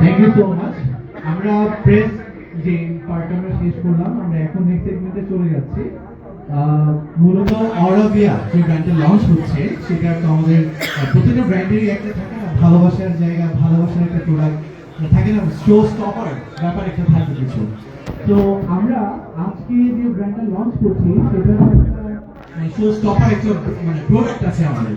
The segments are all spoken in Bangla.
থ্যাংক ইউ সো মাচ আমরা প্রেস যে পার্ট আমরা শেষ করলাম, আমরা এখন নেক্সট সেগমেন্টে চলে যাচ্ছি। মূলত অরবিয়া যে ব্র্যান্ডটা লঞ্চ হচ্ছে, সেটা তো আমাদের প্রতিটা ব্র্যান্ডেরই একটা থাকে না, ভালোবাসার জায়গা, ভালোবাসার একটা প্রোডাক্ট থাকে না শো স্টপার ব্যাপার একটা থাকে কিছু। তো আমরা আজকে যে ব্র্যান্ডটা লঞ্চ করছি সেটা শো স্টপার একটা মানে প্রোডাক্ট আছে আমাদের।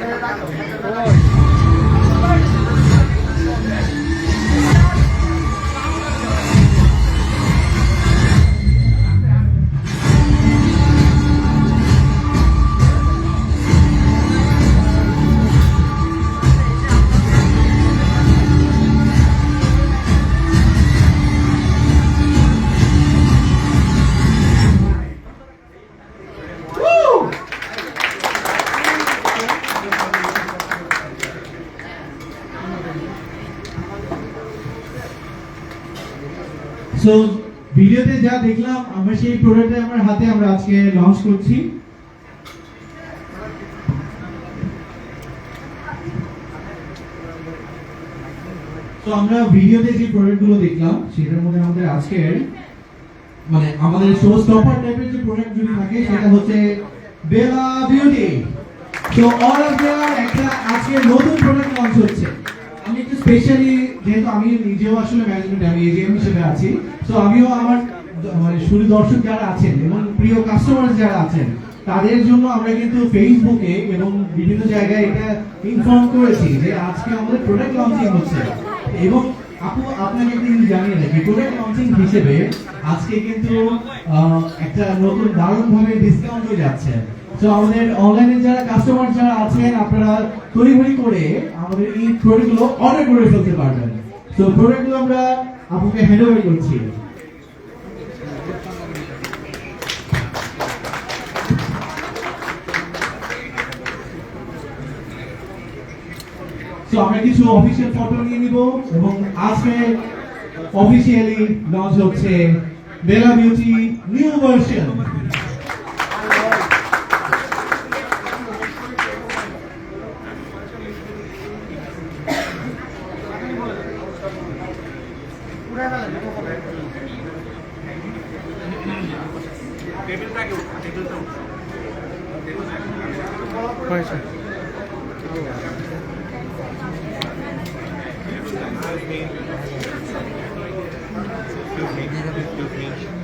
开始打手 ভিডিওতে যা দেখলাম, আমরা সেই প্রোডাক্টে আমার হাতে আমরা আজকে লঞ্চ করছি। তো আমরা ভিডিওতে যে প্রোডাক্টগুলো দেখলাম, সেটার মধ্যে আমাদের আজকের মানে আমাদের শো স্টপার টাইপের যে প্রোডাক্ট যদি থাকে, সেটা হচ্ছে বেলা বিউটি তো অল অফ একটা আজকে নতুন প্রোডাক্ট লঞ্চ হচ্ছে। স্পেশালি যেহেতু আমি নিজেও আসলে ম্যানেজমেন্ট আমি এজিএম হিসেবে আছি তো আমিও আমার মানে শুধু দর্শক যারা আছেন এবং প্রিয় কাস্টমার যারা আছেন, তাদের জন্য আমরা কিন্তু ফেসবুকে এবং বিভিন্ন জায়গায় এটা ইনফর্ম করেছি যে আজকে আমাদের প্রোডাক্ট লঞ্চিং হচ্ছে। এবং আপু, আপনাকে একদিন জানিয়ে রাখি প্রোডাক্ট লঞ্চিং হিসেবে আজকে কিন্তু একটা নতুন দারুণ ভাবে ডিসকাউন্ট হয়ে যাচ্ছে। তো আমাদের অনলাইনে যারা কাস্টমার যারা আছেন, আপনারা তড়িঘড়ি করে আমাদের এই পারবেন। তো আমরা হ্যান্ড তো আমরা কিছু অফিসিয়াল ফটো নিয়ে নিব এবং আজকে অফিসিয়ালি লঞ্চ হচ্ছে Bella Beauty new version Excuse me. Excuse me. Excuse me.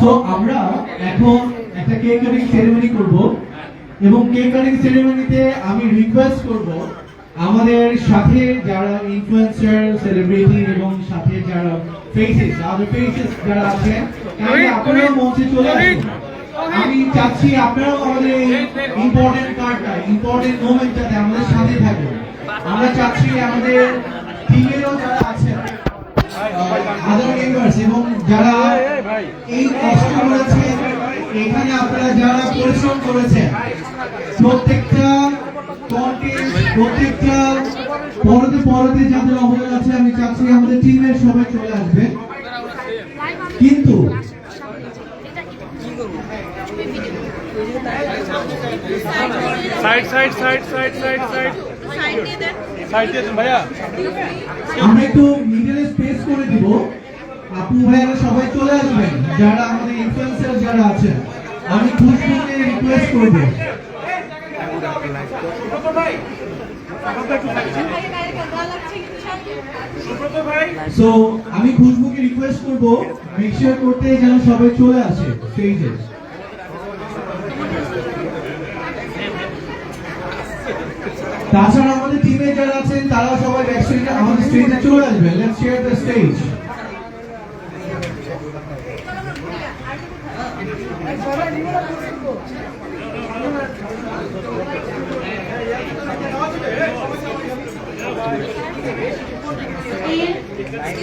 তো আমরা এখন একটা কেক কাটিং সেরেমনি করব। এবং কেক কাটিং সেরেমনিতে আমি রিকোয়েস্ট করব আমাদের সাথে যারা ইনফ্লুয়েন্সার সেলিব্রিটি এবং সাথে যারা ফেসেস আদার ফেসেস যারা আছেন আপনারা মঞ্চে চলে আসুন। আমি চাচ্ছি আপনারাও আমাদের ইম্পর্টেন্ট কার্ডটা ইম্পর্টেন্ট মোমেন্টটাতে আমাদের সাথে থাকুন। আমরা চাচ্ছি আমাদের টিমেরও যারা আছেন আদার মেম্বার্স এবং যারা এই কষ্ট করেছেন এখানে আপনারা যারা পরিশ্রম করেছেন, প্রত্যেকটা প্রত্যেকটা পরতে পরতে যাদের অবদান আছে, আমি চাচ্ছি আমাদের টিমের সবাই চলে আসবে। কিন্তু side side side side side side side দিয়ে ভাইয়া। আমরা একটু মিডলে স্পেস করে দিব। আপু ভাইয়ারা সবাই চলে আসবেন। যারা আমাদের ইনফ্লুয়েন্সার যারা আছেন আমি খুশবুকে রিকোয়েস্ট করব। সো আমি খুশবুকে রিকোয়েস্ট করব। মেক করতে যেন সবাই চলে আসে স্টেজে তাছাড়া আমাদের টিমে যারা আছেন তারা সবাই ব্যাক স্টেজে আমাদের স্টেজে চলে আসবেন লেটস শেয়ার দ্য স্টেজ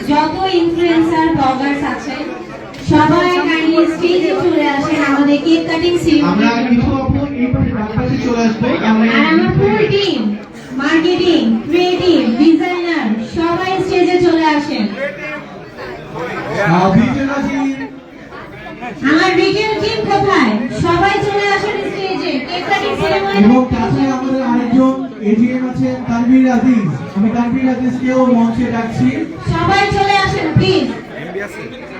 যত ইনফ্লুয়েন্সার ব্লগার্স আছেন সবাই কাইন্ডলি স্টেজে চলে আসেন আমাদের কেক কাটিং আমরা কিছু আপু এই পাশে চলে আসব। আমরা টিম মার্কেটিং ক্রিয়েটিভ ডিজাইনার সবাই স্টেজে চলে আসেন। আমার রিটেল টিম কোথায়? সবাই চলে আসেন স্টেজে কেক কাটিং সেরিমনি এবং তাছাড়া আমাদের আরেকজন এজিএম আছেন তানভীর আজিজ। আমি তানভীর আজিজকেও মঞ্চে ডাকছি। সবাই চলে আসেন প্লিজ এমবি আছে দেখি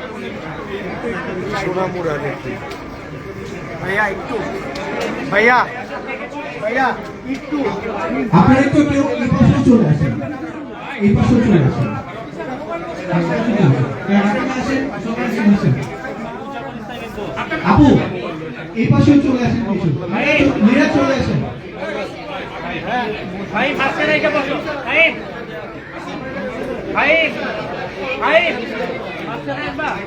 ভাইয়া একটু। ভাইয়া ভাইয়া। আপনারা একটু কেউ এই পাশে চলে আসেন। এই পাশে চলে আসেন। আপু এই পাশেও চলে আসেন কিছু। মেয়েরা চলে আসেন। ভাই মাঝখানে রেখে বসো। ভাই ভাই ভাই মাঝখানে ভাই।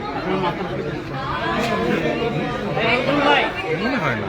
মনে হয় না।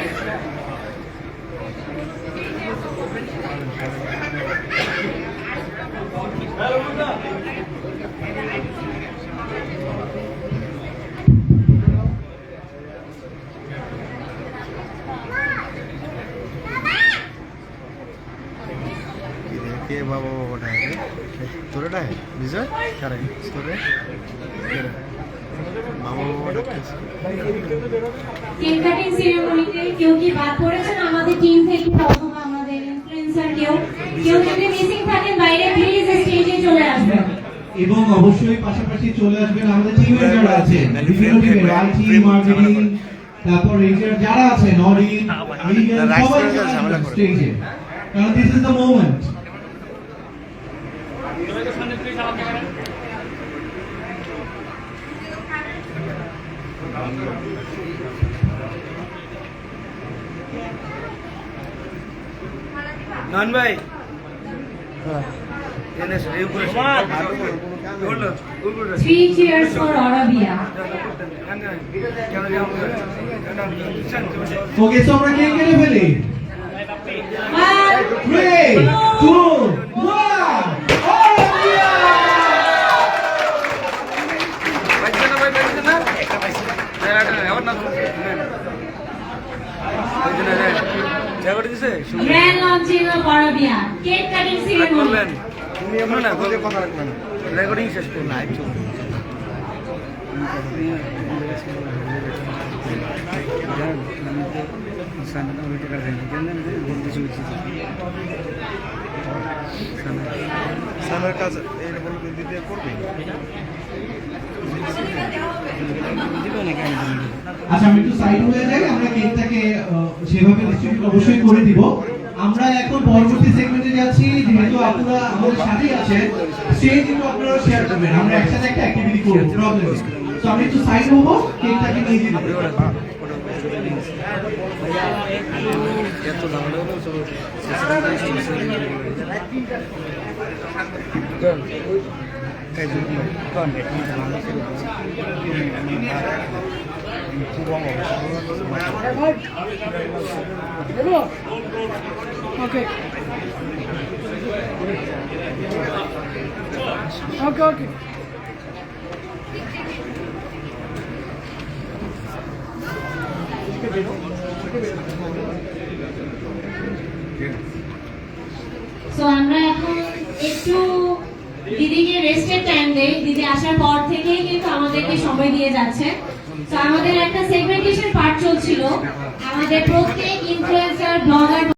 বাবা বাবাটা है তোরটা है विजय क्या रहे তোরে বাবা বাবাটা कैसे কেক কাটিং সেরেমনিতে কেউ কি বাদ পড়েছেন আমাদের টিম থেকে অথবা আমাদের ইনফ্লুয়েন্সার কেউ যদি মিসিং থাকেন বাইরে প্লিজ স্টেজে চলে আসবেন। এবং অবশ্যই পাশাপাশি চলে আসবেন আমাদের টিমের যারা আছেন বিভিন্ন টিমের আইটি মার্কেটিং তারপর রেজার যারা আছেন অডিট সবাই। স্টেজে কারণ দিস ইজ দ্য মোমেন্ট নন ভাই। Three cheers for Arabia okay so আমরা কে কেটে ফেলি ওয়ান 3 2 1 পাইছে না ভাই কেক কাটিং সেরেমনি তুমি এমন না বলে কথা রাখবে না। রেকর্ডিং শেষ কাজ বলবে দিতে করবে? আচ্ছা আমি একটু সাইড হয়ে যাই আমরা কেকটাকে সেভাবে অবশ্যই করে দিব। আমরা এখন পরবর্তী সেগমেন্টে যাচ্ছি, যেহেতু আপনারা আমাদের সাথেই আছেন, সেই কিন্তু আপনারা শেয়ার করবেন। আমরা একসাথে একটা অ্যাক্টিভিটি করব প্রবলেম তো আমি একটু সাইড হব কেকটাকে নিয়ে খুবং ওকে ওকে ওকে সো আমরা এখন একটু দিদিকে রেস্টের টাইম দেই। দিদি আসার পর থেকেই কিন্তু আমাদেরকে সময় দিয়ে যাচ্ছে। তো আমাদের একটা সেগমেন্টেশন পার্ট চলছিল। আমাদের প্রত্যেক ইনফ্লুয়েন্সার ব্লগার